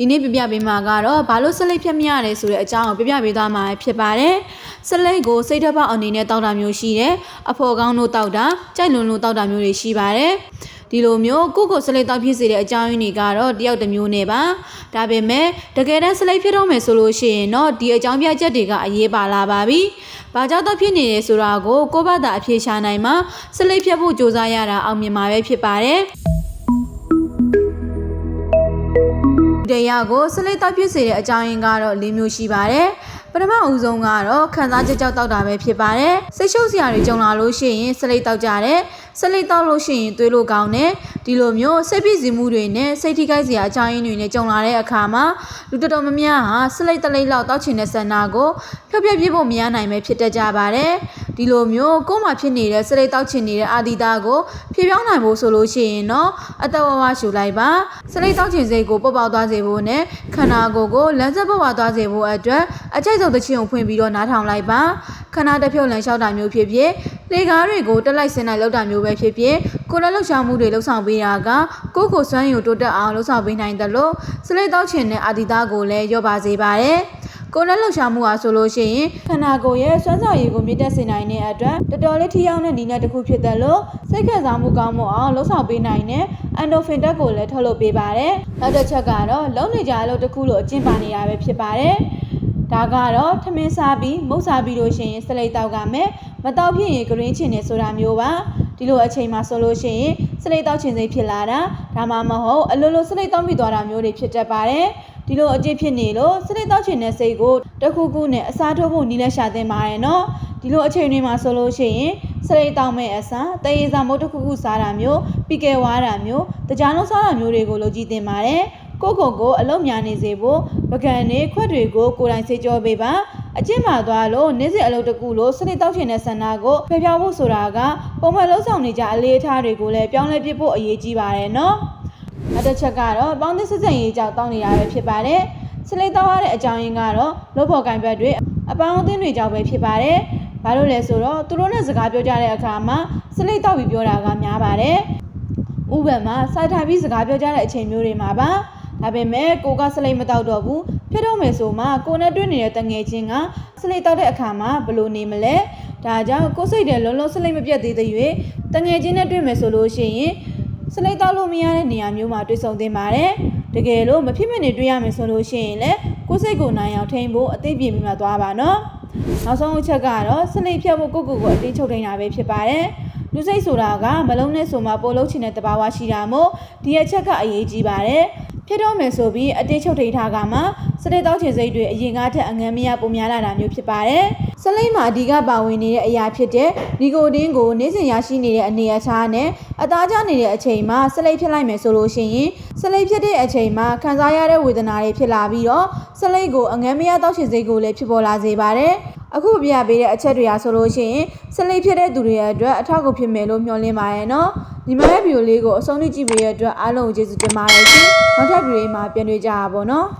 ဒီနေ့ပြပြပေးမှာကတော့ဘာလို့ဆက်လက်ဖြတ်မရလဲဆိုတဲ့အကြောင်းကိုပြပြပေးသွားမှာဖြစ်ပါတယ်။ဆက်လက်ကိုစိတ်ဓာတ်ပေါက်အနေနဲ့တောက်တာမျိုးရှိတယ်။အဖော်ကောင်းတို့တောက်တာကြိုက်လွန်လို့တောက်တာမျိုးတွေရှိပါတယ်။ဒီလိုမျိုးကိုယ့်ကိုယ်ဆက်လက်တောက်ဖြစ်စေတဲ့အကြောင်းရင်းတွေကတော့တယောက်တစ်မျိုးနဲ့ပါ။ဒါပေမဲ့တကယ်တမ်းဆက်လက်ဖြစ်တော့မယ်ဆိုလို့ရှိရင်တော့ဒီအကြောင်းပြချက်တွေကအရေးပါလာပါပြီ။ဘာကြောင့်တော့ဖြစ်နေလဲဆိုတာကိုကိုယ့်ဘာသာအဖြေရှာနိုင်မှာဆက်လက်ဖြတ်ဖို့ကြိုးစားရတာအောင်မြင်မှာပဲဖြစ်ပါတယ်။ တရားကိုစလိတ်တောက်ဖြစ်စေတဲ့အကြောင်းရင်းကတော့၄မျိုးရှိပါတယ်။ပထမအဦးဆုံးကတော့ခံစားချက်ကြောက်တောက်တာပဲဖြစ်ပါတယ်။စိတ်ရှုပ်စရာတွေကြုံလာလို့ရှိရင်စလိတ်တောက်ကြတယ်။စလိတ်တောက်လို့ရှိရင်သွေးလို့ကောင်းတယ်။ဒီလိုမျိုးစိတ်ပြည့်စည်မှုတွေနဲ့စိတ်ထိခိုက်စရာအကြောင်းရင်းတွေနဲ့ကြုံလာတဲ့အခါမှာလူတော်တော်များများဟာစလိတ်တလိတ်လောက်တောက်ချင်တဲ့ဆန္ဒကိုဖြောပြပြဖို့မရနိုင်ပဲဖြစ်တတ်ကြပါတယ်။ ဒီလိုမျိုးကိုယ်မှာဖြစ်နေတဲ့စလိတ်တောက်ချင်နေတဲ့အာဒီတာကိုဖြေပြောင်းနိုင်ဖို့ဆိုလို့ရှိရင်တော့အတဝဝရှူလိုက်ပါစလိတ်တောက်ချင်စိတ်ကိုပုတ်ပေါက်သွားစေဖို့နဲ့ခန္ဓာကိုယ်ကိုလမ်းဆက်ပုတ်ပေါက်သွားစေဖို့အတွက်အကြိုက်ဆုံးသချင်းကိုဖွင့်ပြီးတော့နားထောင်လိုက်ပါခန္ဓာတစ်ဖြုတ်လန်လျှောက်တာမျိုးဖြစ်ဖြစ်လေကားတွေကိုတက်လိုက်ဆင်းလိုက်လောက်တာမျိုးပဲဖြစ်ဖြစ်ကိုယ်လည်းလှုပ်ရှားမှုတွေလှုပ်ဆောင်ပေးတာကကိုယ့်ကိုယ်စွမ်းရည်တိုးတက်အောင်လှုပ်ဆောင်ပေးနိုင်တယ်လို့စလိတ်တောက်ချင်တဲ့အာဒီတာကိုလည်းရောပါစေပါတယ် ကိုယ်နဲ့လှုပ်ရှားမှုဟာဆိုလို့ရှိရင်ခန္ဓာကိုယ်ရဲ့စွမ်းဆောင်ရည်ကိုမြင့်တက်စေနိုင်တဲ့အတွက်တော်တော်လေးထိရောက်တဲ့နည်းနဲ့တစ်ခုဖြစ်တယ်လို့စိတ်ခံစားမှုကောင်းမှုအောင်လှုပ်ဆောင်ပေးနိုင်တဲ့အန်ဒိုဖင်တက်ကိုလည်းထုတ်လုပ်ပေးပါတယ်။နောက်တစ်ချက်ကတော့လုံနေကြအလုပ်တစ်ခုလို့အကျင့်ပါနေတာပဲဖြစ်ပါတယ်။ဒါကတော့ထမင်းစားပြီးမုတ်စားပြီးလို့ရှိရင်စလိတ်တောက်ကမယ်မတောက်ဖြစ်ရင်ဂရင်းချင်နေဆိုတာမျိုးပါဒီလိုအချိန်မှာဆိုလို့ရှိရင်စလိတ်တောက်ချင်စိတ်ဖြစ်လာတာဒါမှမဟုတ်အလိုလိုစလိတ်တောက်ပြီးသွားတာမျိုးတွေဖြစ်တတ်ပါတယ်။ ဒီလိုအကျင့်ဖြစ်နေလို့စနစ်တောက်ချင်တဲ့စိတ်ကိုတစ်ခုခုနဲ့အစားထိုးဖို့နီးလက်ရှာသင်ပါတယ်နော်ဒီလိုအချိန်တွေမှာဆိုလို့ရှိရင်စရိတ်တောက်မဲ့အစားတရေစာမုတ်တစ်ခုခုစားတာမျိုးပီကယ်ဝါတာမျိုးတကြားလုံးစားတာမျိုးတွေကိုလုပ်ကြည့်သင်ပါတယ်ကိုကိုကိုအလုံးများနေစေဖို့ပကံနဲ့ခွက်တွေကိုကိုယ်တိုင်စေကြောပေးပါအကျင့်မှာသွားလို့နေ့စဉ်အလုပ်တစ်ခုလို့စနစ်တောက်ချင်တဲ့ဆန္ဒကိုဖျော်ဖြောင်းဖို့ဆိုတာကပုံမှန်လှုပ်ဆောင်နေကြအလေးအထားတွေကိုလည်းပြောင်းလဲပြဖို့အရေးကြီးပါတယ်နော် နောက်တစ်ချက်ကတော့ပေါင်းသစ်စစ်စင်ရေးကြောင့်တောင်းနေတာပဲဖြစ်ပါတယ်စလိတ်တောက်ရတဲ့အကြောင်းရင်းကတော့လုပ်ဖို့ကင်ဘက်တွေအပေါင်းအသင်းတွေကြောင့်ပဲဖြစ်ပါတယ်ဘာလို့လဲဆိုတော့သူတို့နဲ့စကားပြောကြတဲ့အခါမှာစလိတ်တောက်ပြီးပြောတာကများပါတယ်ဥပမာစိုက်ထားပြီးစကားပြောကြတဲ့အချိန်မျိုးတွေမှာပါဒါပေမဲ့ကိုကစလိတ်မတောက်တော့ဘူးဖြစ်တော့မယ်ဆိုမှကိုနဲ့တွေ့နေတဲ့တငယ်ချင်းကစလိတ်တောက်တဲ့အခါမှာဘယ်လိုနေမလဲဒါကြောင့်ကိုစိတ်တယ်လုံးလုံးစလိတ်မပြတ်သေးတဲ့၍တငယ်ချင်းနဲ့တွေ့မယ်ဆိုလို့ရှိရင် စလိတ်တောက်လို့မရတဲ့နေရာမျိုးမှာတွေ့ဆုံသင်ပါတယ်တကယ်လို့မဖြစ်မနေတွေ့ရမယ်ဆိုလို့ရှိရင်လည်းကိုစိတ်ကိုနိုင်အောင်ထိန်းဖို့အသိပြင်းပြီးမှသွားပါနော်နောက်ဆုံးအချက်ကတော့စလိတ်ဖြတ်ဖို့ကိုကိုကိုအတင်းချုပ်ထိန်းတာပဲဖြစ်ပါတယ်လူစိတ်ဆိုတာကမလုံးနဲ့ဆိုမှပိုလုံးချင်တဲ့တဘာဝရှိတာမို့ဒီအချက်ကအရေးကြီးပါတယ်ဖြစ်တော့မယ်ဆိုပြီးအတိတ်ချုပ်ထိန်ထားကမှစတဲ့တောက်ချင်စိတ်တွေအရင်ကထက်အငန်းမရပုံများလာတာမျိုးဖြစ်ပါတယ်။ စလိမ့်မှာအဓိကပါဝင်နေတဲ့အရာဖြစ်တဲ့နီကိုတင်းကိုနေ့စဉ်ရရှိနေတဲ့အနေအထားနဲ့အသားကျနေတဲ့အချိန်မှာစလိပ်ဖြစ်လိုက်မယ်ဆိုလို့ရှိရင်စလိပ်ဖြစ်တဲ့အချိန်မှာခံစားရတဲ့ဝေဒနာတွေဖြစ်လာပြီးတော့စလိပ်ကိုအငန်းမရတောက်ချင်စိတ်ကိုလည်းဖြစ်ပေါ်လာစေပါတယ်။အခုပြပေးတဲ့အချက်တွေအားဆိုလို့ရှိရင်စလိပ်ဖြစ်တဲ့သူတွေရဲ့အတွက်အထောက်အကူဖြစ်မယ်လို့မျှော်လင့်ပါရဲ့နော်။ဒီမရဲ့ဗီဒီယိုလေးကိုအဆုံးထိကြည့်ပေးတဲ့အတွက်အားလုံးကိုကျေးဇူးတင်ပါတယ်ရှင်။နောက်ထပ်ဗီဒီယိုမှာပြန်တွေ့ကြပါဘောနော်။